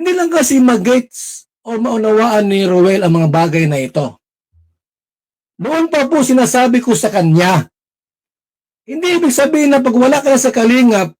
Hindi lang kasi mag-gets o maunawaan ni Ruel ang mga bagay na ito. Noon pa po sinasabi ko sa kanya, hindi ibig sabihin na pag wala ka sa kalingap,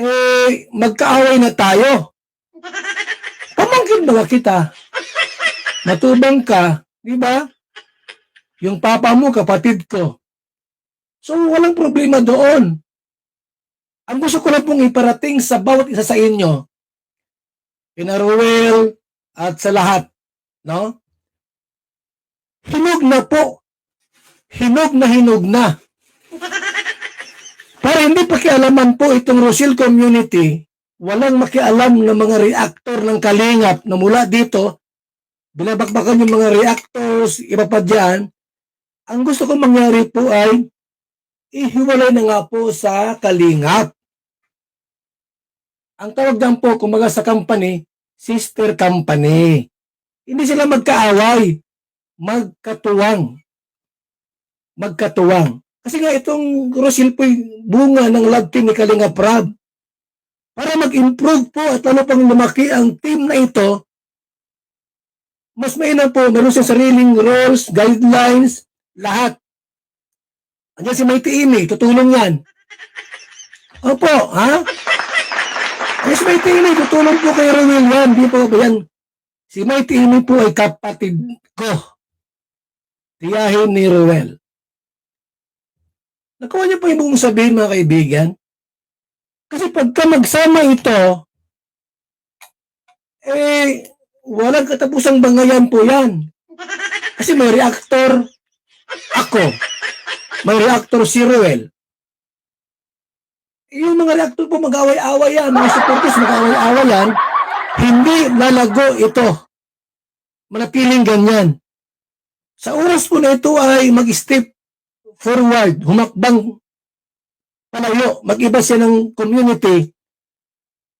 eh, magkaaway na tayo. Pamangkin ba kita? Matubang ka, di ba? Yung papa mo, kapatid ko. So, walang problema doon. Ang gusto ko lang pong iparating sa bawat isa sa inyo, kina Ruel at sa lahat, no? Hinog na po. Hinog na hinog na. Para hindi pakialaman po itong Rosil community, walang makialam ng mga reactor ng kalingap na mula dito, binabakbakan yung mga reactors, iba pa dyan. Ang gusto kong mangyari po ay ihiwalay na nga po sa kalingap. Ang tawag lang po, kumaga sa company, sister company. Hindi sila magkaaway, magkatuwang. Magkatuwang. Kasi nga itong Rosil po bunga ng love team ni Kalinga Prab. Para mag-improve po at ano pang lumaki ang team na ito, mas mainam po, meron siyang sariling rules, guidelines, lahat. Andiyan si Mighty Amy, tutulong yan. Opo, ha? Yes, Mighty Amy, tutulong po kay Ruel yan. Di po yan? Si Mighty Amy po ay kapatid ko. Tiyahin ni Ruel. Nakuha niyo po yung buong sabihin mga kaibigan. Kasi pagka magsama ito, eh, walang katapusang bangayan po yan. Kasi may reactor ako. May reactor si Ruel. Yung mga reactor po mag-away-away yan, mga supporters mag-away-away yan, hindi lalago ito. Manatiling ganyan. Sa oras po na ito ay mag-step forward, humakbang palayo, mag-iba siya ng community,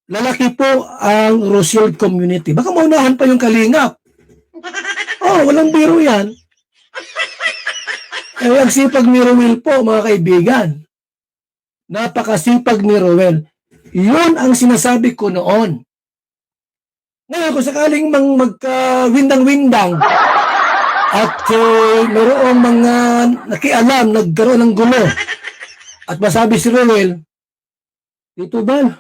lalaki po ang Rochelle community. Baka maunahan pa yung kalingap. Oh, walang biro yan. Eh, ang sipag po, mga kaibigan. Napakasipag ni Rowel. Yun ang sinasabi ko noon. Ngayon, kung sakaling mang magka-windang-windang at uh, mayroong mga nakialam, nagkaroon ng gulo at masabi si Rowel, Tito Bal,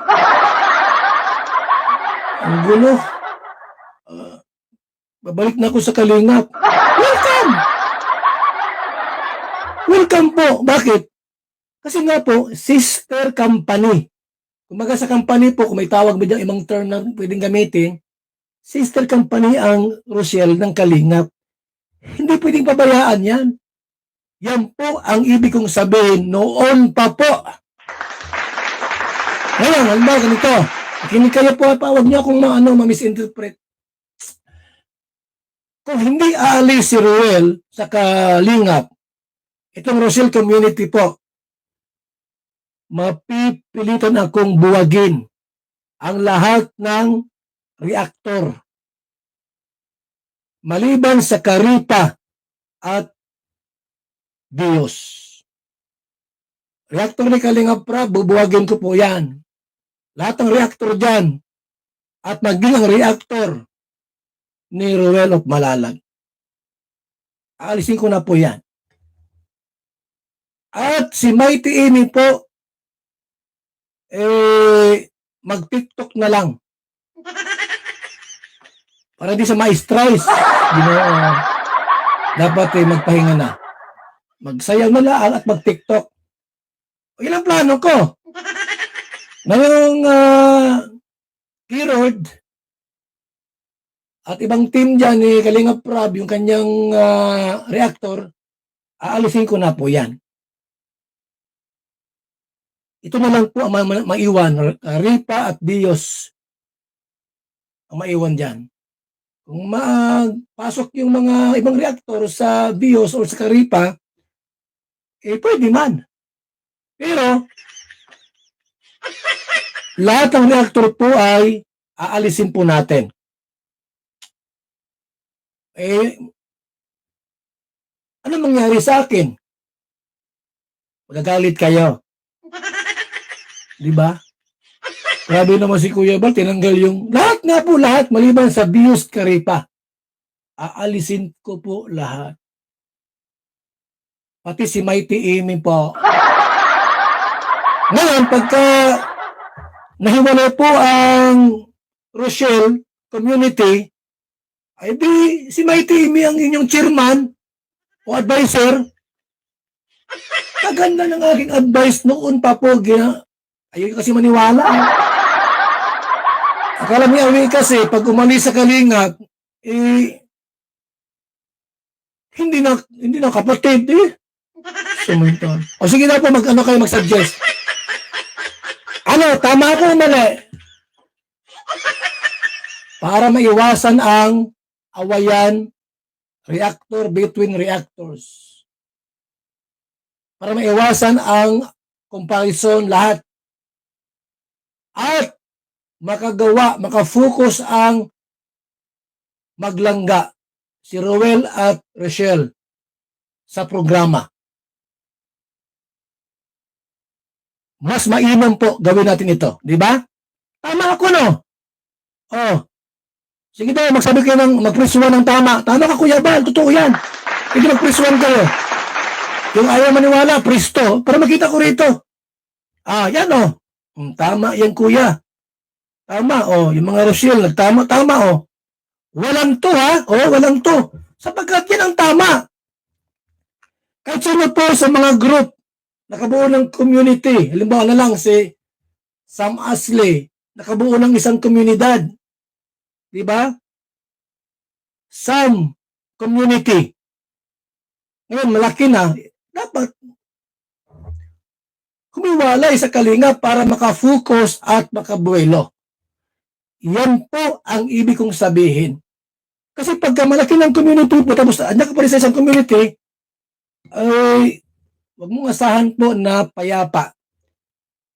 ang gulo. Ah, babalik na ako sa kalingap. Welcome! Welcome po. Bakit? Kasi nga po, sister company. Kumaga sa company po, kung may tawag mo dyan, ibang term na pwedeng gamitin, sister company ang Rochelle ng Kalingap. Hindi pwedeng pabayaan yan. Yan po ang ibig kong sabihin noon pa po. Ngayon, halimbawa ganito. Kinig kayo po, pawag niyo akong ma- ano, ma-misinterpret. Kung hindi aalis si Ruel sa Kalingap, itong Rochelle community po, mapipilitan akong buwagin ang lahat ng reaktor. Maliban sa Karipa at Dios. Reaktor ni Kalingap Prab, bubuwagin ko po yan. Lahat ng reaktor dyan. At maging ang reaktor ni Ruel of Malalag. Aalisin ko na po yan. At si Mighty Amy po, eh, mag-tiktok na lang. Para di sa ma-stress. You know, uh, dapat eh, magpahinga na. Magsayaw na lang at mag-tiktok. Yun ang plano ko. Ngayong uh, Kirod at ibang team dyan ni Kalinga Prab, yung kanyang ah, reactor, aalisin ko na po yan. Ito na lang po ang ma- ma- maiwan. uh, Ripa at Dios ang maiwan dyan. Kung mapasok yung mga ibang reaktor sa Dios o sa Karipa, eh pwede man. Pero, lahat ng reaktor po ay aalisin po natin. Eh, ano mangyari sa akin? Magagalit kayo. Di ba? Grabe naman si Kuya Bal, tinanggal yung lahat nga po, lahat, maliban sa Bios Caripa. Aalisin ko po lahat. Pati si Mighty Amy po. Ngayon, pagka nahiwalay po ang Rochelle community, ay di si Mighty Amy ang inyong chairman o advisor. Kaganda ng aking advice noon pa po. Gina, ayun kasi maniwala. Akala ni Awi kasi, pag umalis sa Kalingap, eh, hindi na, hindi na kapatid, eh. Sumunod. O sige na po, mag, ano kayo mag-suggest. Ano, tama ako o mali? Para maiwasan ang awayan reactor between reactors. Para maiwasan ang comparison lahat. At makagawa, makafocus ang maglangga si Roel at Rochelle sa programa. Mas mainam po gawin natin ito, di ba? Tama ako, no? Oh. Sige daw, magsabi kayo ng magpresuan ng tama. Tama ka, Kuya Bal, totoo yan. Hindi magpresuan kayo. Yung ayaw maniwala, pristo, para makita ko rito. Ah, yan oh. Mm, Tama yan, Kuya. Tama, oh. Yung mga Rochelle, nagtama, tama, oh. Walang to, ha? Oh, walang to. Sapagkat yan ang tama. Kahit sino po sa mga group, nakabuo ng community. Halimbawa na lang si Sam Asley, nakabuo ng isang komunidad. Di ba? Sam community. Ngayon, malaki na. Dapat humiwalay sa kalinga para makafocus at makabuelo. Yan po ang ibig kong sabihin. Kasi pagka malaki ng community po, tapos anak pa rin sa isang community, ay wag mong asahan po na payapa.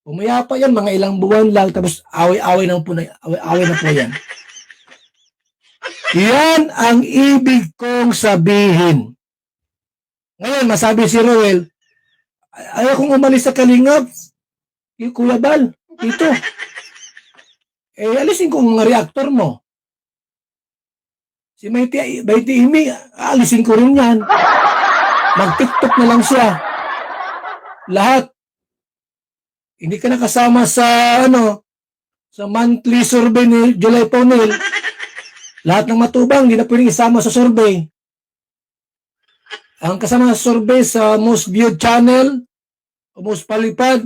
Pumayapa yan, mga ilang buwan lang, tapos away-away na po, na, away-away na po yan. Yan ang ibig kong sabihin. Ngayon, masabi si Roel, "Ay- ayaw kong umalis sa Kalingap. Eh, Kuya Bal, dito. Eh, alisin ko ang mga reactor mo. Si Mighty, Mighty Imi, alisin ko rin yan. Mag-tiktok na lang siya. Lahat. Hindi ka nakasama sa, ano, sa monthly survey ni July Paunil. Lahat ng matubang, hindi na pwedeng isama sa survey. Ang kasama sa survey sa most viewed channel, o most palipad,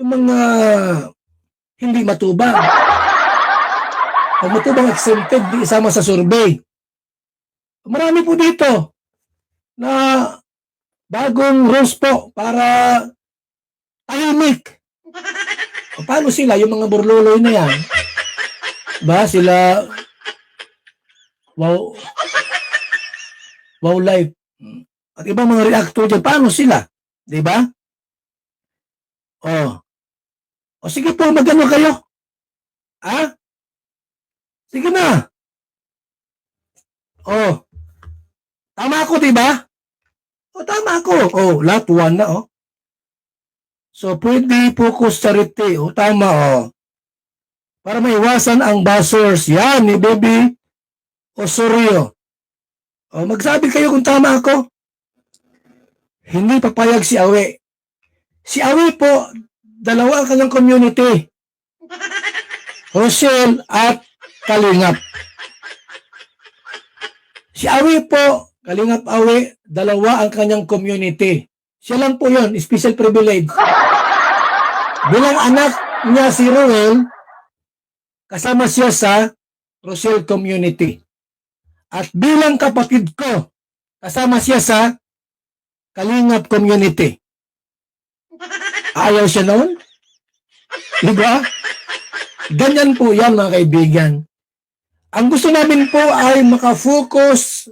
yung mga hindi matubang. Pag matubang exempted, di isama sa survey. Marami po dito na bagong rules po para tahimik. O, paano sila, yung mga burluloy na yan? Ba, sila wow wow life at ibang mga reactor dyan, paano sila? Di ba? Oh. O sige po, magano kayo? Ha? Sige na. Oh. Tama ako, di ba? O, tama ako. Oh, lahat one na, oh. So, pwede focus charity. O, tama, oh. Para maiwasan ang buzzers. Yan, ni Baby Osorio. O, magsabi kayo kung tama ako. Hindi papayag si Awe. Si Awe po, dalawa ang kanyang community. Rochelle at Kalingap. Si Awe po, Kalingap Awe, dalawa ang kanyang community. Siya lang po yon special privilege. Bilang anak niya si Roel, kasama siya sa Rochelle community. At bilang kapatid ko, kasama siya sa Kalingap community. Ayaw siya noon? Diba? Ganyan po yan mga kaibigan. Ang gusto namin po ay makafocus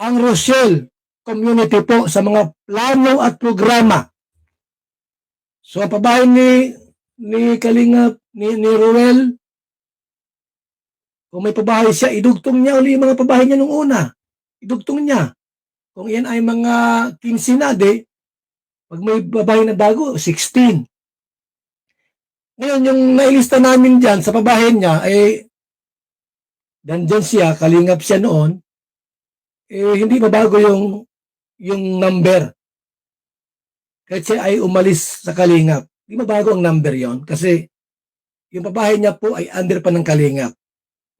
ang Rochelle community po sa mga plano at programa. So, pabahay ni, ni Kalingap, ni, ni Ruel, kung may pabahay siya, idugtong niya uli yung mga pabahay niya nung una. Idugtong niya. Kung yan ay mga 15 na, de, pag may babae na bago, 16. Ngayon, yung nailista namin dyan sa pabahay niya, eh, nandyan siya, kalingap siya noon, eh, hindi mabago yung, yung number. Kahit siya ay umalis sa kalingap. Hindi mabago ang number yon kasi yung pabahay niya po ay under pa ng kalingap.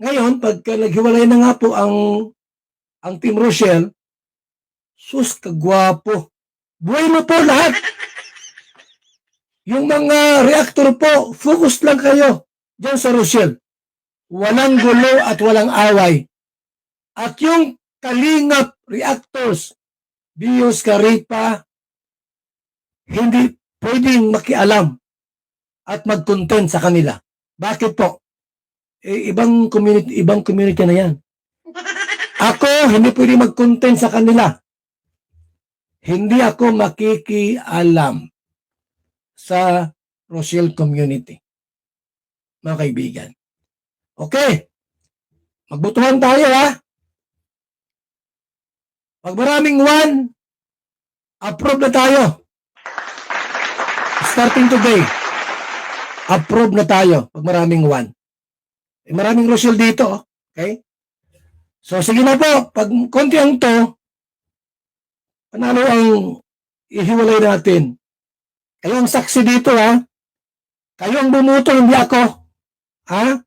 Ngayon, pagka naghiwalay na nga po ang ang Team Rochelle, sus, kagwapo. Mo po lahat. Yung mga reactor po, focus lang kayo dyan sa Rochelle. Walang gulo at walang away. At yung kalingap reactors, Bios, Caripa, hindi pwedeng makialam at mag-content sa kanila. Bakit po? Eh, ibang community, ibang community na yan. Ako, hindi pwede mag-content sa kanila. Hindi ako makikialam sa Rochelle community. Mga kaibigan. Okay. Magbutuhan tayo ha. Pag maraming one, approve na tayo. Starting today, approve na tayo pag maraming one. Eh, maraming Rochelle dito. Okay? So, sige na po. Pag konti ang to, panalo ang ihiwalay natin. Kayo ang saksi dito, ha? Kayo ang bumuto, hindi ako. Ha?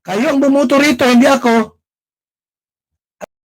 Kayo ang bumuto rito, hindi ako.